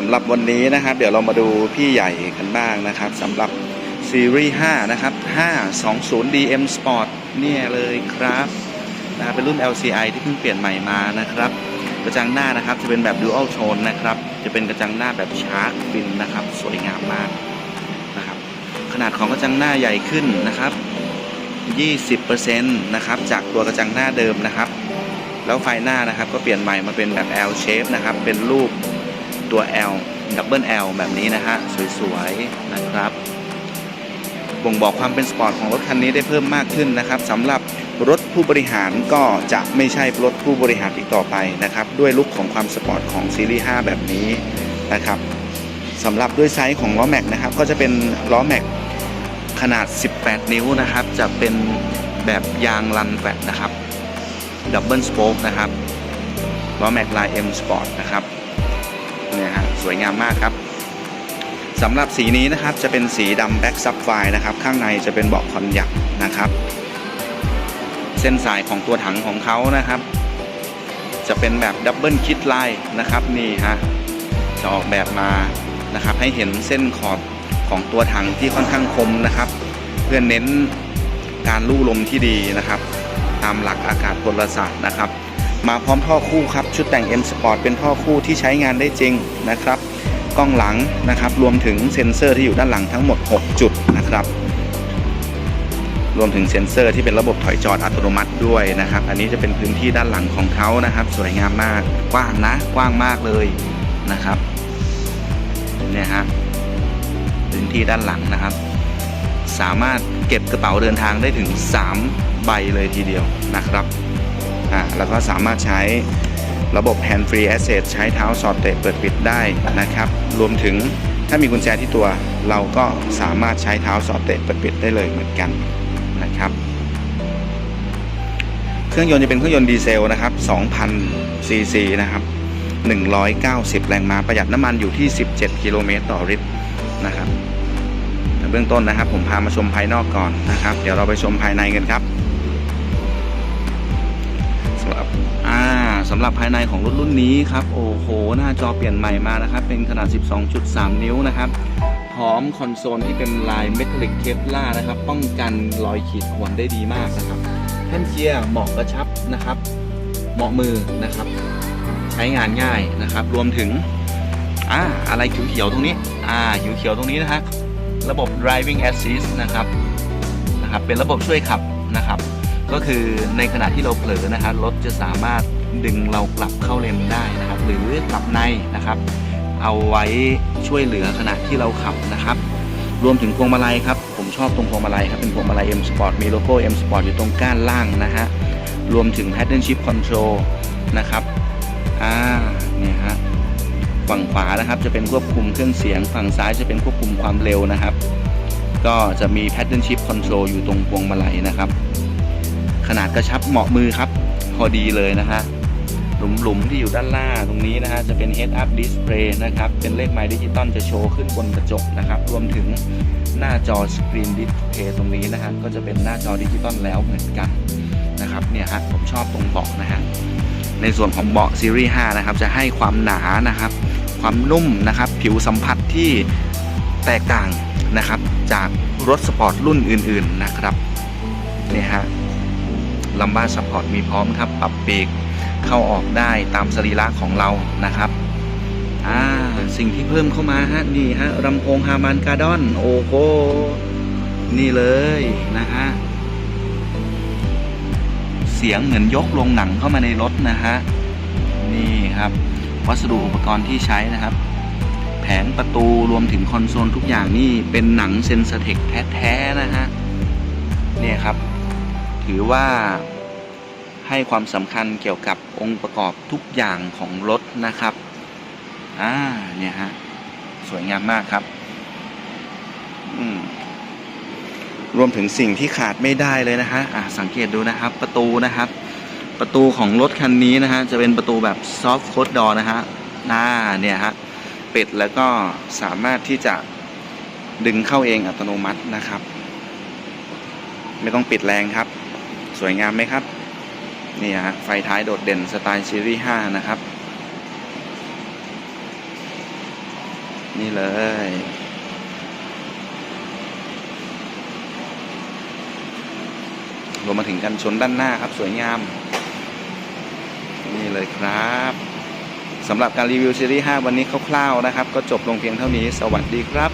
สำหรับวันนี้นะครับ เดี๋ยวเรามาดูพี่ใหญ่กันบ้างนะครับสำหรับซีรีส์ 5 นะครับ 520 DM Sport เนี่ยเลยครับนะเป็นรุ่น LCI ที่เพิ่งเปลี่ยนใหม่มานะครับ กระจังหน้านะครับจะเป็นแบบ Dual Tone นะครับ จะเป็นกระจังหน้าแบบชาร์กฟินนะครับ สวยงามมากนะครับ ขนาดของกระจังหน้าใหญ่ขึ้นนะครับ 20%นะครับจากตัวกระจังหน้าเดิมนะครับ แล้วไฟหน้านะครับก็เปลี่ยนใหม่มาเป็นแบบ L shape นะครับ เป็นรูป ตัว L ดับเบิล L แบบนี้นะฮะ สวยๆ นะครับบ่งบอกความเป็นสปอร์ตของรถคันนี้ได้เพิ่มมากขึ้นนะครับสำหรับรถผู้บริหารก็จะไม่ใช่รถผู้บริหารอีกต่อไปนะครับ ด้วยลุคของความสปอร์ตของซีรีส์ 5 แบบนี้นะครับสำหรับด้วยไซส์ของล้อแม็กนะครับ ก็จะเป็นล้อแม็กขนาด 18 นิ้วนะครับ จะเป็นแบบยางลันแฟตนะครับดับเบิลสโป๊กนะครับล้อแม็กลาย M Sport นะครับ สวยงามมากครับสำหรับสีนี้นะครับจะเป็นสีดำแบ็กซับไฟนะครับ ข้างในจะเป็นเบาะคอนยักนะครับ เส้นสายของตัวถังของเขานะครับ จะเป็นแบบดับเบิลคิดไลน์นะครับนี่ฮะจะออกแบบมานะครับ ให้เห็นเส้นขอบของตัวถังที่ค่อนข้างคมนะครับ เพื่อเน้นการลู่ลมที่ดีนะครับ ตามหลักอากาศพลศาสตร์นะครับ มาพร้อมท่อคู่ครับ ชุดแต่ง M Sport เป็นท่อคู่ที่ใช้งานได้จริงนะครับ กล้องหลังนะครับ รวมถึงเซ็นเซอร์ที่อยู่ด้านหลังทั้งหมด 6 จุดนะครับ รวมถึงเซ็นเซอร์ที่เป็นระบบถอยจอดอัตโนมัติด้วยนะครับ อันนี้จะเป็นพื้นที่ด้านหลังของเขานะครับ สวยงามมาก กว้างนะ กว้างมากเลยนะครับเนี่ยฮะพื้นที่ด้านหลังนะครับ สามารถเก็บกระเป๋าเดินทางได้ถึง 3 ใบเลยทีเดียวนะครับ อ่าแล้วก็สามารถใช้ระบบ Hand Free Access ใช้เท้าสอดเตะเปิดปิดได้นะครับ รวมถึงถ้ามีกุญแจที่ตัว เราก็สามารถใช้เท้าสอดเตะเปิดปิดได้เลยเหมือนกันนะครับ เครื่องยนต์จะเป็นเครื่องยนต์ดีเซลนะครับ2,000ซีซีนะครับ190 แรงม้าประหยัดน้ำมันอยู่ที่ 17 กิโลเมตรต่อลิตรนะครับเบื้องต้นนะครับ ผมพามาชมภายนอกก่อนนะครับ เดี๋ยวเราไปชมภายในกันครับ สำหรับภายในของรถรุ่นนี้ครับ โอ้โห หน้าจอเปลี่ยนใหม่มานะครับ เป็นขนาด 12.3 นิ้วนะครับ พร้อมคอนโซลที่เป็นลายเมทัลลิกเคปล่านะครับ ป้องกันรอยขีดข่วนได้ดีมากนะครับแท่นเกียร์เหมาะกระชับนะครับ เหมาะมือนะครับ ใช้งานง่ายนะครับ รวมถึงอ่าอะไรเขียวๆตรงนี้ อ่าเขียวๆตรงนี้นะครับระบบ driving assist นะครับนะครับ เป็นระบบช่วยขับนะครับ ก็คือในขณะที่เราเผลอนะครับรถจะสามารถ ดึงเรากลับเข้าเลนได้นะครับ หรือกลับในนะครับ เอาไว้ช่วยเหลือขณะที่เราขับนะครับ รวมถึงพวงมาลัยครับ ผมชอบตรงพวงมาลัยครับ เป็นพวงมาลัย M Sport มีโลโก้ M Sport อยู่ตรงก้านล่างนะฮะ รวมถึง Pattern Shift Control นะครับ อ่า เนี่ยฮะ ฝั่งขวานะครับจะเป็นควบคุมเครื่องเสียง ฝั่งซ้ายจะเป็นควบคุมความเร็วนะครับ ก็จะมี Pattern Shift Control อยู่ตรงพวงมาลัยนะครับ ขนาดกระชับเหมาะมือครับ พอดีเลยนะฮะ หลุมหลุมๆที่อยู่ด้านล่างตรงนี้นะฮะจะเป็น Head Up Display นะครับ เป็นเลขไมล์ดิจิตอลจะโชว์ขึ้นบนกระจกนะครับ รวมถึงหน้าจอสกรีนดิสเพย์ตรงนี้นะฮะก็จะเป็นหน้าจอดิจิตอลแล้วเหมือนกันนะครับเนี่ยฮะผมชอบตรงเบาะนะฮะในส่วนของเบาะซีรีส์ 5 นะครับ จะให้ความหนานะครับ ความนุ่มนะครับ ผิวสัมผัสที่แตกต่างนะครับ จากรถสปอร์ตรุ่นอื่น ๆนะครับเนี่ยฮะลัมบ้าซัพพอร์ตมีพร้อมครับ ปรับปีก เข้าออกได้ตามสรีระของเรานะครับอ่าสิ่งที่เพิ่มเข้ามาฮะนี่ฮะลำโพงฮามันกาดอนโอ้โหนี่เลยนะฮะเสียงเหมือนยกลงหนังเข้ามาในรถนะฮะนี่ครับ วัสดุอุปกรณ์ที่ใช้นะครับ แผงประตูรวมถึงคอนโซลทุกอย่างนี่เป็นหนังเซนสเทคแท้ๆนะฮะเนี่ยครับ ถือว่า ให้ความสำคัญเกี่ยวกับองค์ประกอบทุกอย่างของรถนะครับ อ่า เนี่ยฮะ สวยงามมากครับ อืม รวมถึงสิ่งที่ขาดไม่ได้เลยนะฮะ อะสังเกตดูนะครับ ประตูนะครับ ประตูของรถคันนี้นะฮะ จะเป็นประตูแบบซอฟต์โคดดอนะฮะหน้าเนี่ยฮะปิดแล้วก็สามารถที่จะดึงเข้าเองอัตโนมัตินะครับ ไม่ต้องปิดแรงครับ สวยงามไหมครับ นี่ฮะไฟท้ายโดดเด่นสไตล์ซีรีส์ 5 นะครับ นี่เลย รวมมาถึงกันชนด้านหน้าครับสวยงาม นี่เลยครับสำหรับการรีวิวซีรีส์ 5 วันนี้คร่าวๆนะครับ ก็จบลงเพียงเท่านี้ สวัสดีครับ